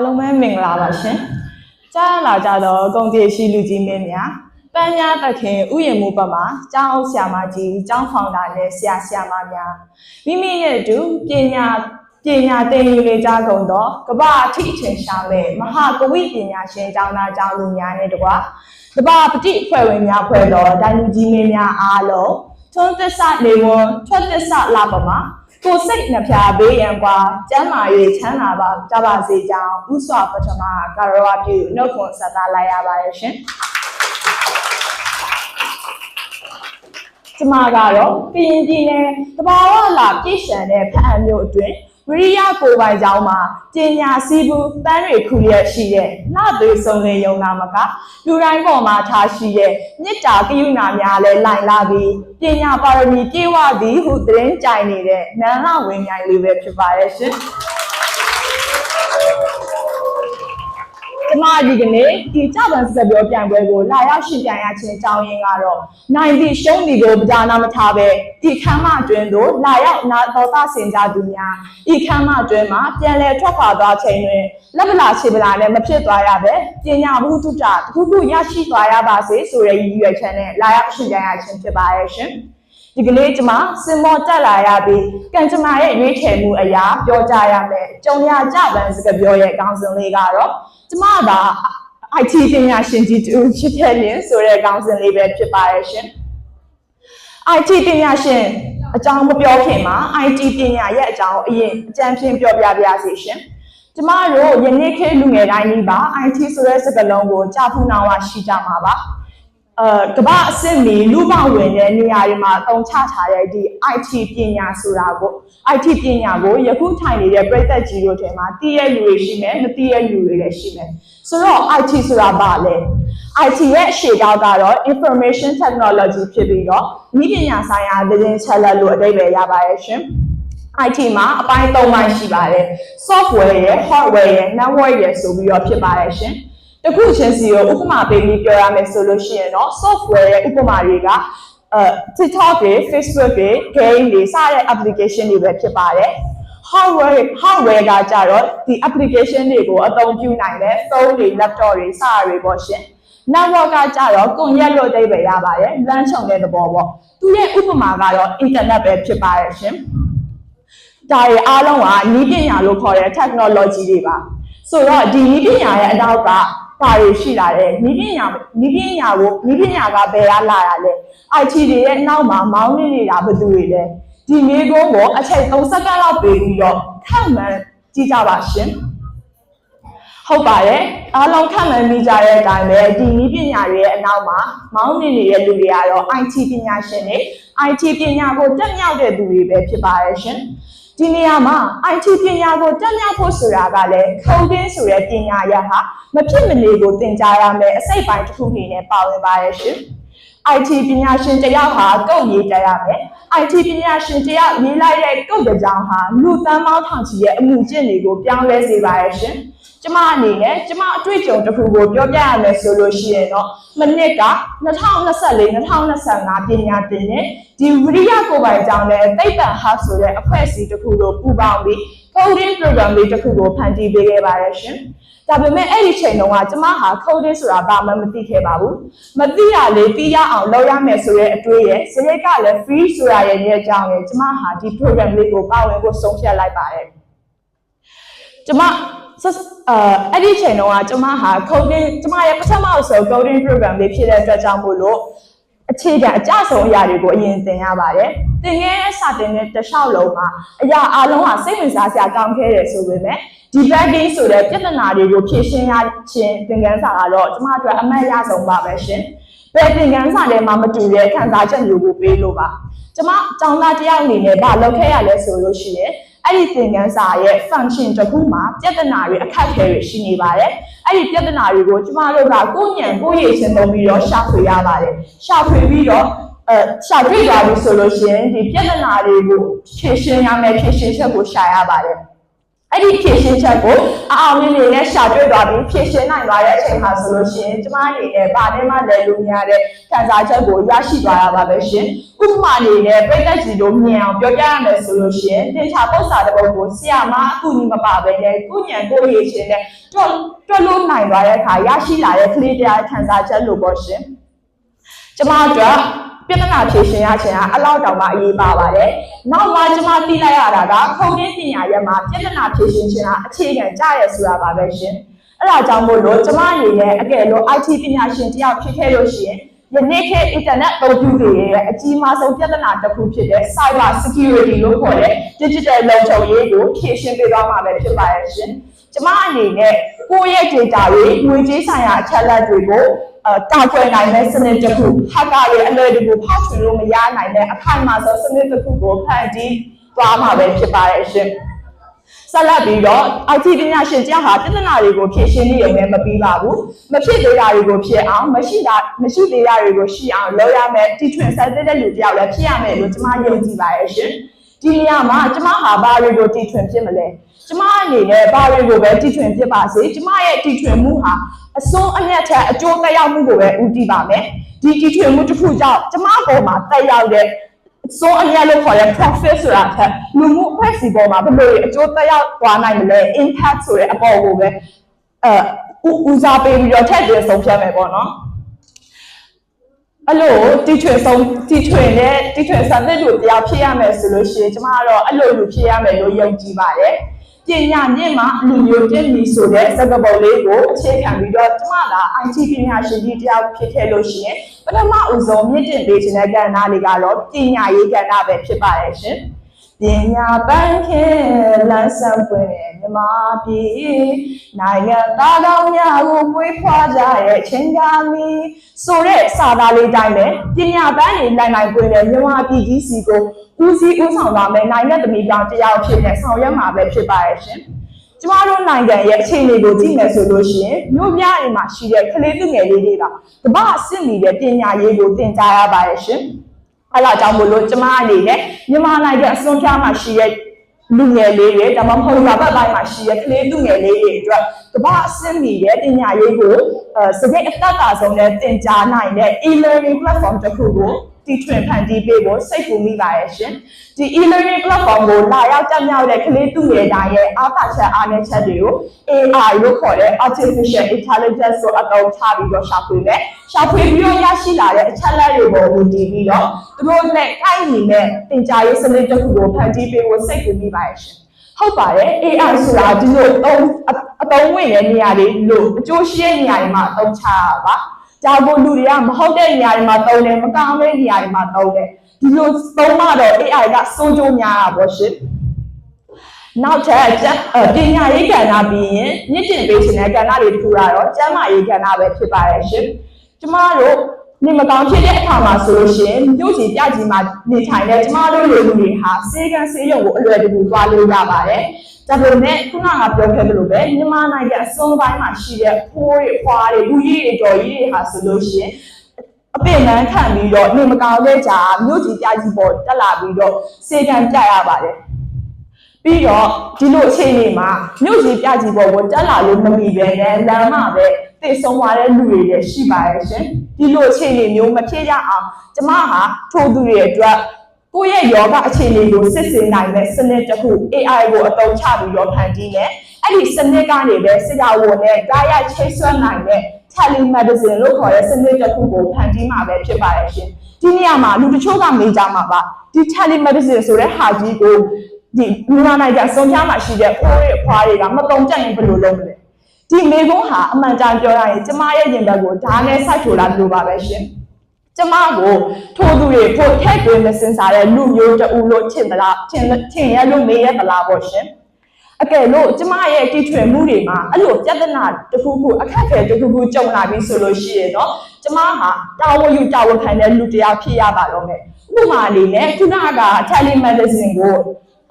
အားလုံးပဲမင်္ဂလာပါရှင်ကြားလာကြတော့ဂုံပြေရှိလူကြီးမင်းများပန်းများတခင်ဥယျာဉ်မှုဘက်မှာကျောင်းအုပ်ဆရာမကြီးကျောင်းဖောင်တာနဲ့ဆရာဆရာမများမိမိရဲ့အတူပညာပညာသင်ယူနေကြကုန်သောကမ္ဘာအထိအထင်ရှားမဲ့မဟာကဝိပညာရှင်ကျောင်းသားကျောင်းသူများနဲ့တကွာကမ္ဘာပတိအဖွဲ့ဝင်များဖွဲ့သောဒိုင်လူကြီးမင်းများအားလုံးထွန်းသစ္စာနေဝန်ထွက်သစ္စာလာပမှာ ကိုယ်စိတ်နှဖျားဘေးရန်ကွာကျမ်းမာရေးချမ်းသာပါကြပါစေကြောင်းဥစွာပထမကာရဝပြုနှုတ်ခွန်းဆက်သားလိုက်ရပါတယ်ရှင်ကျမကတော့ကရင်ပြည်နယ်တဘာဝလာပြည့်ရှံတဲ့ဖအံမျိုးအတွင်း ဝိရိယကိုယ်ပိုင်ကြောင်းမှာကျင်ညာစီးဘူးတန်းတွေခူရရှိတဲ့နှသွေးစုံလင်ယုံနာမကလူတိုင်းပေါ်မှာထားရှိတဲ့မေတ္တာကရုဏာများလဲလိုက်လာပြီးပညာပါရမီပြေဝသည်ဟုသတင်းကြိုင်နေတဲ့နန္ဒဝင်မြိုင်လေးပဲဖြစ်ပါရဲ့ရှင် ကျမဒီကနေ့ဒီကြပန်စက်ပြောပြိုင်ပွဲကိုလာရောက်ရှင်ပြိုင်ရခြင်းအကြောင်းရင်းကတော့နိုင်သည့်ရှုံးဒီကိုပဒါနာမထားပဲဒီခမ်းမအတွင်းသို့လာရောက်နာတော်သားဆင်ကြသူများဤခမ်းမအတွင်းမှာပြန်လည်ထွက်ခွာသွားချိန်တွင်လက်ပလာခြေပလာနဲ့မဖြစ်သွားရပဲပညာဘုဒ္ဓတတစ်ခုခုရရှိသွားရပါစေဆိုတဲ့ရည်ရွယ်ချက်နဲ့လာရောက်ရှင်ပြိုင်ရခြင်းဖြစ်ပါရဲ့ရှင် ဒီကနေ့ကျွန်မစင်မောတက်လာရပြီးကံကြမ္မာရဲ့ရွေးချယ်မှုအရာပြောကြရမယ်ကြုံရကြပန်းစကားပြောရဲ့အကောင်းဆုံးလေးကတော့ကျမက IT ပညာရှင်ကြီးတူဖြစ်တဲ့လင်းဆိုတဲ့အကောင်းဆုံးလေးပဲဖြစ်ပါရဲ့ရှင် IT ပညာရှင်အကြောင်းမပြောခင်မှာ IT ပညာရဲ့အကြောင်းအရင်အကြံဖြင့်ပြောပြပါရစေရှင်ကျမတို့ယနေ့ခေတ်လူငယ်တိုင်းကြီးပါ IT ဆိုတဲ့စကားလုံးကိုကြားဖူးနာဝရှိကြမှာပါ အဲကမ္ဘာအဆင့်မီလူပေါင်းဝင်တဲ့နေရာတွေမှာအသုံးချထားတဲ့ဒီ IT ပညာဆိုတာကို IT ပညာကိုယခုထိုင်နေတဲ့ပြည်သက်ကြီးတို့ထဲမှာတည်ရလူတွေရှိမယ်မတည်ရလူတွေလည်းရှိမယ်ဆိုတော့ IT ဆိုတာဘာလဲ IT ရဲ့အရှေ့ကောက်ကတော့ information technology ဖြစ်ပြီးတော့ဤပညာဆိုင်ရာသတင်းချက်လက်လို့အဓိပ္ပာယ်ရပါရဲ့ရှင် IT မှာအပိုင်း၃ပိုင်းရှိပါတယ် software ရယ် hardware ရယ် network ရယ်ဆိုပြီးတော့ဖြစ်ပါတယ်ရှင် တခုချင်းစီကိုဥပမာပေးပြီးပြောရမယ်ဆိုလို့ရှိရင်တော့ software ရဲ့ဥပမာတွေကအဲ TikTok တွေ Facebook တွေ game တွေစတဲ့ application တွေပဲဖြစ်ပါတယ် hardware hardware ကကြတော့ဒီ application တွေကိုအသုံးပြုနိုင်တဲ့ phone တွေ laptop တွေစတာတွေပေါ့ရှင် network ကကြတော့ကွန်ရက်လို့အဓိပ္ပာယ်ရပါတယ်လမ်းချုံတဲ့သဘောပေါ့သူရဲ့ဥပမာကတော့ internet ပဲဖြစ်ပါတယ်ရှင်ဒါတွေအားလုံးကနီးပညာလို့ခေါ်တဲ့ technology တွေပါဆိုတော့ဒီနီးပညာရဲ့အနောက်က ပါရရှိလာတယ်နီးပညာနီးပညာကိုနီးပညာကဘယ်ကလာတာလဲ IT တွေရဲ့နောက်မှာမောင်းနေနေတာဘယ်သူတွေလဲဒီမျိုးကုန်းကိုအချိန်3စက္ကန့်လောက်ပေးပြီးတော့ခန့်မှန်းကြည့်ကြပါရှင်ဟုတ်ပါတယ်အားလုံးခံမှန်းမိကြတဲ့အတိုင်းပဲဒီနည်းပညာတွေရဲ့အနောက်မှာမောင်းနေနေတဲ့လူတွေကတော့ IT ပညာရှင်တွေ IT ပညာကိုတက်မြောက်တဲ့သူတွေပဲဖြစ်ပါရဲ့ရှင် ဒီနေရာမှာ IT ပညာကိုတက်မြောက်ဖို့ဆိုတာကလည်း coding ဆိုတဲ့ပညာရပ်ဟာမဖြစ်မနေကိုသင်ကြားရမယ်အစိတ်ပိုင်းတစ်ခုအနေနဲ့ပါဝင်ပါရဲ့ရှင် IT ပညာရှင်တယောက်ဟာကုတ်ရေးတက်ရမယ် IT ပညာရှင်တယောက်ရေးလိုက်တဲ့ကုတ်တစ်ကြောင်ဟာလူသန်းပေါင်းထောင်ချီရဲ့အမှုကျင့်တွေကိုပြောင်းလဲစေပါရဲ့ရှင်ကျမအနေနဲ့ကျမအတွေ့အကြုံတစ်ခုကိုပြောပြရမယ်ဆိုလို့ရှိရင်တော့မနစ်က2024 2025ပညာသင်တဲ့ဒီဝိရိယကိုယ်ပိုင်ကြောင်းနဲ့သိပ္ပံ hub ဆိုတဲ့အဖွဲ့အစည်းတစ်ခုကိုပူးပေါင်းပြီး coding program လေးတစ်ခုကိုဖန်တီးပေးခဲ့ပါတယ်ရှင် ဒါပေမဲ့အဲ့ဒီချိန်တုန်းကကျမဟာ coding ဆိုတာဘာမှမသိခဲ့ပါဘူးမသိရလေသိရအောင်လုပ်ရမယ်ဆိုတဲ့အတွေးရဲ့စရိတ်ကလည်း free ဆိုတာရဲ့ရဲ့အကြောင်းရဲ့ကျမဟာဒီ program လေးကိုပါဝင်ဖို့ဆုံးဖြတ်လိုက်ပါတယ်ကျမဆက်အာအဲ့ဒီချိန်တုန်းကကျမဟာ coding ကျမရဲ့ပထမဆုံး coding program လေးဖြစ်တဲ့အတွက်ကြောင့်မို့လို့အခြေခံအကြဆုံးအရာတွေကိုအရင်သင်ရပါတယ်။သင်ခဲ့တဲ့စာသင်တဲ့တစ်လျှောက်လုံးမှာအရာအလုံးဟာစိတ်ဝင်စားစရာကောင်းခဲ့တယ်ဆိုပေမဲ့ debugging ဆိုတဲ့ပြဿနာတွေကိုဖြေရှင်းရခြင်းသင်ခန်းစာကတော့ကျမအတွက်အမှတ်ရဆုံးပါပဲရှင်။ဘယ်သင်ခန်းစာထဲမှာမတူတဲ့ခံစားချက်မျိုးကိုပေးလို့ပါ။ကျမကျောင်းသားတယောက်အနေနဲ့ဗာလုပ်ခဲ့ရလဲဆိုလို့ရှိရင်အဲ့ဒီသင်ခန်းစာရဲ့ function တစ်ခုမှာပြဿနာတွေအခက်အခဲတွေရှိနေပါတယ်။အဲ့ဒီပြဿနာတွေကိုကျမတို့ကကိုယ့်ညံကိုယ့်ရည်ချင်းသုံးပြီးတော့ရှာဖွေရပါတယ်။ရှာဖွေပြီးတော့အဲရှာတွေ့သွားပြီဆိုလို့ရှိရင်ဒီပြဿနာတွေကိုဖြေရှင်းရမယ်ဖြေရှင်းချက်ကိုရှာရပါတယ် အဲ့ဒီဖြည့်ရှင်းချက်ကိုအအောင်မြင်မြင်နဲ့ရှာတွေ့သွားပြီးဖြည့်ရှင်းနိုင်သွားတဲ့အချိန်မှာဆိုလို့ရှိရင်ကျမအနေနဲ့ဗာနဲ့မှလည်းလူများတဲ့ခံစားချက်ကိုရရှိသွားတာပါပဲရှင်ဥပမာအနေနဲ့ပြိတ္တကြီးတို့မြင်အောင်ပြောပြရမယ်ဆိုလို့ရှိရင်သင်္ချာပု္ပ္ပာတစ်ပုဒ်ကိုဆရာမအကူအညီမပါဘဲနဲ့ကိုညံကိုရည်ရှင်နဲ့တွတ်တွတ်လို့နိုင်သွားတဲ့အခါရရှိလာတဲ့ကလေးတရားခံစားချက်လို့ပေါ့ရှင်ကျမတို့ ပြဿနာဖြေရှင်းရခြင်းဟာအလောက်တောင်မှအရေးပါပါတယ်။နောက်မှကျွန်မသိလိုက်ရတာကခုံရင်းပညာရဲ့မှာပြဿနာဖြေရှင်းခြင်းဟာအခြေခံကြရဆိုတာပါပဲရှင်။အဲ့ဒါကြောင့်မို့လို့ကျွန်မအနေနဲ့အကယ်လို့ IT ပညာရှင်တယောက်ဖြစ်ခဲ့လို့ရှိရင်ယနေ့ခေတ် internet အသုံးပြုတွေရဲ့အကြီးမားဆုံးပြဿနာတစ်ခုဖြစ်တဲ့ cyber security လို့ခေါ်တဲ့ digital လုံခြုံရေးကိုဖြေရှင်းပေးသွားမှာပဲဖြစ်ပါရဲ့ရှင်။ကျွန်မအနေနဲ့ကိုယ့်ရဲ့ data တွေငွေကြေးဆိုင်ရာအချက်အလက်တွေကို အဲတာကွယ်နိုင်တဲ့စနစ်တစ်ခုဟာကရဲ့အလွယ်တကူဖောက်ထွင်းလို့မရနိုင်တဲ့အခိုင်အမာဆုံးစနစ်တစ်ခုကိုဖန်တီးသွားမှာပဲဖြစ်ပါရဲ့ရှင်။ဆက်လက်ပြီးတော့ IT ပညာရှင်တရားဟာပြဿနာတွေကိုဖြေရှင်းနေရုံနဲ့မပြီးပါဘူး။မဖြစ်သေးတာတွေကိုဖြစ်အောင်မရှိတာမရှိသေးတာတွေကိုရှိအောင်လုပ်ရမယ်တီထွင်ဆက်တဲ့လူတယောက်လည်းဖြစ်ရမယ်လို့ကျွန်မယုံကြည်ပါရဲ့ရှင်။ဒီနေရာမှာကျွန်မဟာဘာတွေကိုတီထွင်ဖြစ်မလဲ။ကျမအနေနဲ့ဘာတွေကိုပဲတီထွင်ဖြစ်ပါစေကျမရဲ့တီထွင်မှုဟာ အစွန်းအမြတ်ထက်အကျိုးသက်ရောက်မှုကိုပဲဦးတည်ပါမယ်ဒီတီထွင်မှုတစ်ခုကြောင့်ကျမပေါ်မှာသက်ရောက်တဲ့အစွန်းအမြတ်လို့ခေါ်တဲ့ profit ဆိုတာထက်လူမှုအဖွဲ့အစည်းပေါ်မှာဘယ်လိုအကျိုးသက်ရောက်သွားနိုင်မလဲ impact ဆိုတဲ့အပေါ်ကိုပဲအဲဦးစားပေးပြီးတော့ထည့်သွင်းဆုံးဖြတ်မယ်ပေါ့နော်အဲ့လိုတီထွင်ဆုံးတီထွင်နဲ့တီထွင်စံသစ်တို့တရားဖြစ်ရမယ်ဆိုလို့ရှိရင်ကျမကတော့အဲ့လိုလူဖြစ်ရမယ်လို့ယုံကြည်ပါတယ် ပညာမြင့်မှာလူမျိုးတည်မီဆိုတဲ့စကားပုံလေးကိုအခြေခံပြီးတော့ကျမက IT ပညာရှင်ကြီးတယောက်ဖြစ်ခဲ့လို့ရှိရင်ပထမဦးဆုံးမြင့်တင်ပေးခြင်းတဲ့ကဏ္ဍလေးကတော့ပညာရေးကဏ္ဍပဲဖြစ်ပါတယ်ရှင်ပညာပန်းခင်လမ်းဆောင်ပွင့်တဲ့ မြမပြည်နိုင်ငံသားကောင်းများကိုမွေးဖွားကြရဲ့ချင်းကားမီဆိုတဲ့စာသားလေးတိုင်းပဲပညာပန်းတွေနိုင်နိုင်ပွင့်တဲ့မြမပြည်ကြီးစီကိုဦးစီးဦးဆောင်သွားမယ်နိုင်ငံသမီးပြောင်းတယောက်ဖြစ်နေဆောင်ရွက်မှာပဲဖြစ်ပါရဲ့ရှင်ကျမတို့နိုင်ငံရဲ့အခြေအနေကိုကြည့်မယ်ဆိုလို့ရှိရင်မြို့ပြအိမ်မှာရှိတဲ့ကလေးသူငယ်လေးတွေကကမ္ဘာအဆင့်မီတဲ့ပညာရေးကိုသင်ကြားရပါရဲ့ရှင်အဲ့ဒါကြောင့်မို့လို့ကျမအနေနဲ့မြန်မာနိုင်ငံအစွန်ပြားမှာရှိတဲ့ လူငယ်လေးတွေဒါမှမဟုတ်ဘာဘက်ပိုင်းမှာရှိတဲ့ကလေးလူငယ်လေးတွေအတွက်ကမ္ဘာအဆင့်မီတဲ့ပညာရေးကိုအဲစကိတ်အသက်တာဆုံးနဲ့သင်ကြားနိုင်တဲ့ e-learning platform တစ်ခုကို တီထွင်ဖန်တီးပေးဖို့စိတ်ကူမိပါရဲ့ရှင်ဒီ e-learning platform ကိုလာရောက်တက်မြောက်တဲ့ကလေးသူငယ်တိုင်းရဲ့အားသာချက်အားနည်းချက်တွေကို AI လို့ခေါ်တဲ့ artificial intelligence ကိုအသုံးချပြီးတော့ရှာဖွေမယ်ရှာဖွေပြီးတော့ရရှိလာတဲ့အချက်လက်တွေပေါ်ကိုတည်ပြီးတော့သူတို့နဲ့ကိုက်ညီတဲ့သင်ကြားရေးစနစ်တစ်ခုကိုဖန်တီးပေးဖို့စိတ်ကူမိပါရဲ့ရှင်ဟုတ်ပါတယ် AI ဆိုတာဒီလိုအသုံးအသုံးဝင်တဲ့နေရာတွေလို့အကျိုးရှိတဲ့နေရာတွေမှာအသုံးချရပါ ဒါကိုလူတွေကမဟုတ်တဲ့နေရာတွေမှာသုံးတယ်မကောင်းတဲ့နေရာတွေမှာသုံးတယ်ဒီလိုသုံးမှတော့ AI ကစိုးကျိုးများတာပေါ့ရှင်နောက်ထပ်ပညာရေးကဏ္ဍပြီးရင်မြင့်တင်ပေးခြင်းတဲ့ကဏ္ဍတွေတခုကတော့ကျန်းမာရေးကဏ္ဍပဲဖြစ်ပါရဲ့ရှင်ကျမတို့ နေမကောင်းဖြစ်တဲ့အခါမှာဆိုလို့ရှိရင်မြို့ကြီးပြကြီးမှာနေထိုင်တဲ့ကျမတို့လူတွေဟာစေကံစေရုံကိုအလွယ်တကူသွားလို့ရပါတယ်ဒါပေမဲ့ခုနကပြောခဲ့သလိုပဲမြန်မာနိုင်ငံအစွန်းပိုင်းမှာရှိတဲ့ဖိုးတွေဖွားတွေလူကြီးတွေတော်ကြီးတွေဟာဆိုလို့ရှိရင်အပင်လန်းခံပြီးတော့နေမကောင်းတဲ့ကြာမြို့ကြီးပြကြီးပေါ်တက်လာပြီးတော့စေကံပြရပါတယ်ပြီးတော့ဒီလိုအခြေအနေမှာမြို့ကြီးပြကြီးပေါ်ကိုတက်လာလို့မမီပဲနဲ့လမ်းမှာပဲတည်ဆုံးသွားတဲ့လူတွေလည်းရှိပါရဲ့ရှင် ဒီလိုအခြေအနေမျိုးမဖြစ်ရအောင်ကျမဟာထိုးသူတွေအတွက်ကိုယ့်ရဲ့ယောဂအခြေအနေကိုစစ်ဆေးနိုင်တဲ့စနစ်တစ်ခု AI ကိုအသုံးချပြီးတော့ဖန်တီးတယ်အဲ့ဒီစနစ်ကနေပဲဆရာဝန်နဲ့တားရချိတ်ဆွဲနိုင်တဲ့ telemedicine လို့ခေါ်တဲ့စနစ်တစ်ခုကိုဖန်တီးမှာပဲဖြစ်ပါရဲ့ရှင်ဒီနေရာမှာလူတချို့ကမေးကြမှာပါဒီ telemedicine ဆိုတဲ့ဟာကြီးကိုဒီမြန်မာနိုင်ငံစုံပြားမှာရှိတဲ့ဖိုးတွေဖွားတွေကမတုံကြရင်ဘယ်လိုလုပ်မလဲ ဒီမေကုန်းဟာအမှန်တန်ပြောရရင်ကျမရဲ့ရင်ဘက်ကိုဓာတ်နဲ့စိုက်ထိုးလာလို့ပါပဲရှင်ကျမကိုထိုးသူတွေဖို့ထက်သွင်းမစင်စားတဲ့လူမျိုးတူလို့ထင်မလားထင်ထင်ရလို့မေးရသလားပေါ့ရှင်အကယ်လို့ကျမရဲ့တီထွင်မှုတွေမှာအဲ့လိုပြဿနာတစ်ခုခုအခက်အခဲတစ်ခုခုကြုံလာပြီဆိုလို့ရှိရင်တော့ကျမဟာတာဝန်ယူတာဝန်ခံတဲ့လူတစ်ယောက်ဖြစ်ရပါတော့မယ်ဥပမာအနေနဲ့ခုနက telemedicine ကို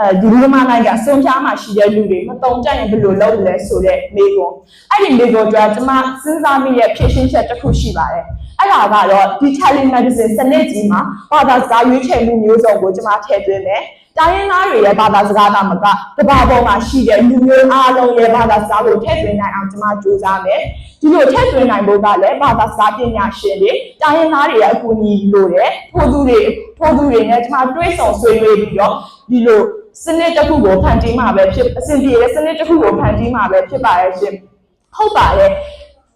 အဲဒီမြန်မာနိုင်ငံစွန်ပြားမှာရှိတဲ့လူတွေမတုံကြရင်ဘယ်လိုလုပ်လဲဆိုတဲ့မိကွန်အဲ့ဒီမိကွန်အတွက်ကျမစဉ်းစားမိရဲ့ဖြည့်ရှင်းချက်တစ်ခုရှိပါတယ်အဲ့ဒါကတော့ဒီ telemedicine စနစ်ကြီးမှာဘာသာစကားရွေးချယ်မှုမျိုးစုံကိုကျမထည့်သွင်းမယ်တိုင်းရင်းသားတွေရဲ့ဘာသာစကားသာမကကမ္ဘာပေါ်မှာရှိတဲ့လူမျိုးအားလုံးရဲ့ဘာသာစကားကိုထည့်သွင်းနိုင်အောင်ကျွန်မကြိုးစားမယ်ဒီလိုထည့်သွင်းနိုင်ဖို့ကလည်းဘာသာစကားပညာရှင်တွေတိုင်းရင်းသားတွေရဲ့အကူအညီလိုတယ်ထို့သူတွေထို့သူတွေနဲ့ကျွန်မတွေးဆောင်ဆွေးနွေးပြီးတော့ဒီလို စနစ်တစ်ခုကိုဖန်တီးမှာပဲဖြစ်အဆင်ပြေတဲ့စနစ်တစ်ခုကိုဖန်တီးမှာပဲဖြစ်ပါရဲ့ရှင်ဟုတ်ပါတယ်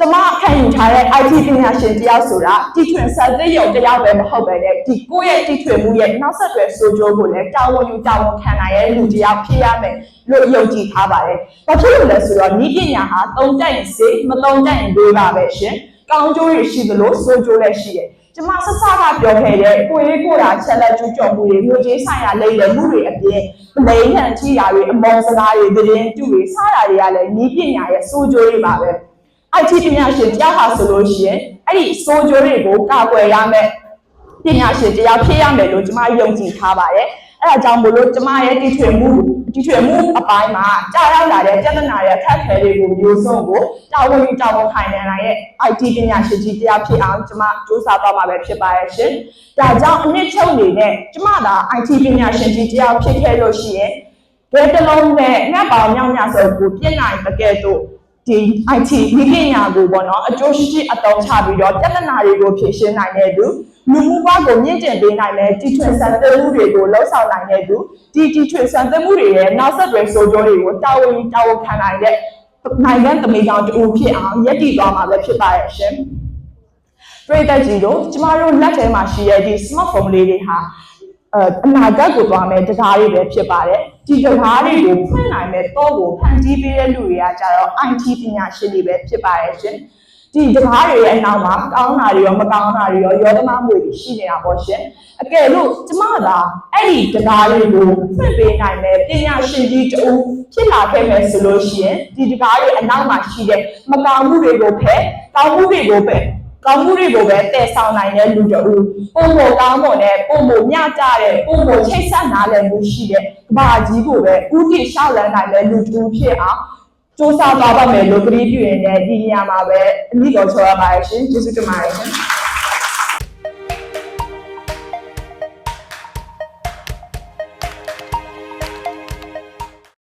ကျမခံယူထားတဲ့ IT ပညာရှင်တယောက်ဆိုတာတီထွင်ဆက်သိရုံတယောက်ပဲမဟုတ်ပဲလေဒီကိုယ့်ရဲ့တီထွင်မှုရဲ့နောက်ဆက်တွဲဆိုကြိုးကိုလည်းတာဝန်ယူတာဝန်ခံနိုင်တဲ့လူတယောက်ဖြစ်ရမယ်လို့ယုံကြည်ထားပါတယ်။ဘာဖြစ်လို့လဲဆိုတော့ဤပညာဟာသုံးတတ်ရင်စေမသုံးတတ်ရင်တွေးပါပဲရှင်။ကောင်းကျိုးတွေရှိသလိုဆိုးကျိုးလည်းရှိတယ်။ ကျမဆဆကပြောခဲ့တဲ့ကိုရေးကိုတာချက်လက်ကျူးကျော်မှုတွေမျိုးကြီးဆိုင်ရာလိမ့်တဲ့မှုတွေအပြင်ပလိန်ဟန်ထီရာတွေအမောစကားတွေသတင်းတူတွေစတာတွေကလည်းဤပညာရဲ့ဆိုးကျိုးတွေပါပဲ။ IT ပညာရှင်တရားဟာဆိုလို့ရှိရင်အဲ့ဒီစိုးကြိုးတွေကိုကာကွယ်ရမယ်ပညာရှင်တရားဖြစ်ရမယ်လို့ကျွန်မယုံကြည်ထားပါတယ် အဲ့ဒါကြောင့်မို့လို့ကျွန်မရဲ့တည်ထွင်မှုတည်ထွင်မှုအပိုင်းမှာကြာရောက်လာတဲ့ပြဿနာရဲ့အခက်အခဲတွေကိုမျိုးစုံကိုတာဝန်ယူတာဝန်ခံနိုင်တဲ့ IT ပညာရှင်ကြီးတရားဖြစ်အောင်ကျွန်မစူးစမ်းသွားမှာပဲဖြစ်ပါရဲ့ရှင်ဒါကြောင့်အနှစ်ချုပ်နေနဲ့ကျွန်မသာ IT ပညာရှင်ကြီးတရားဖြစ်ခဲ့လို့ရှိရင်ဘယ်တစ်လုံးနဲ့ငှက်ပေါင်းမြောက်ညဆိုကိုပြည့်နိုင်တကယ်တော့ဒီ IT ဒီပညာကိုပေါ့နော်အကျိုးရှိရှိအသုံးချပြီးတော့ပြဿနာတွေကိုဖြေရှင်းနိုင်တဲ့သူ လူမှုဘဝကိုမြင့်တင်ပေးနိုင်တဲ့တီထွင်ဆန်သက်မှုတွေကိုလှုပ်ဆောင်နိုင်တဲ့သူဒီတီထွင်ဆန်သက်မှုတွေရဲ့နောက်ဆက်တွဲဆိုကြတွေကိုတာဝန်ယူတာဝန်ခံနိုင်တဲ့နိုင်ငံသမီးကောင်တူဖြစ်အောင်ရည်တည်သွားမှာပဲဖြစ်ပါရဲ့ရှင်ပြည်သက်ကြီးတို့ကျမတို့လက်ထဲမှာရှိတဲ့ဒီ smartphone လေးတွေဟာအဲအနာဂတ်ကိုသွားမယ်တရားတွေပဲဖြစ်ပါတယ်ဒီတရားတွေကိုဖွင့်နိုင်မဲ့တော့ကိုဖန်တီးပေးတဲ့လူတွေကကြတော့ IT ပညာရှင်တွေပဲဖြစ်ပါရဲ့ရှင် ဒီတရားတွေရဲ့အနောက်မှာကောင်းတာတွေရောမကောင်းတာတွေရောရောသမားမှုတွေရှိနေတာပေါ့ရှင်အကယ်လို့ကျမသာအဲ့ဒီတရားတွေကိုဖွင့်ပေးနိုင်မဲ့ပညာရှင်ကြီးတူဖြစ်လာခဲ့မယ်ဆိုလို့ရှိရင်ဒီတရားတွေအနောက်မှာရှိတဲ့မကောင်းမှုတွေကိုဖယ်ကောင်းမှုတွေကိုပဲကောင်းမှုတွေကိုပဲတည်ဆောင်နိုင်တဲ့လူတူပုံမကောင်းမွန်တဲ့ပုံမညကြတဲ့ပုံမချိတ်ဆက်နားလည်မှုရှိတဲ့ကဘာကြီးကိုပဲဥတည်ရှောက်လန်းနိုင်တဲ့လူတူဖြစ်အောင် စူးစမ်းသွားပါမယ်လို့ကြည့်ပြရင်လည်းဒီနေရာမှာပဲအမိတော်ချောရပါရှင်ကျေးဇူးတင်ပါတယ်ရှင်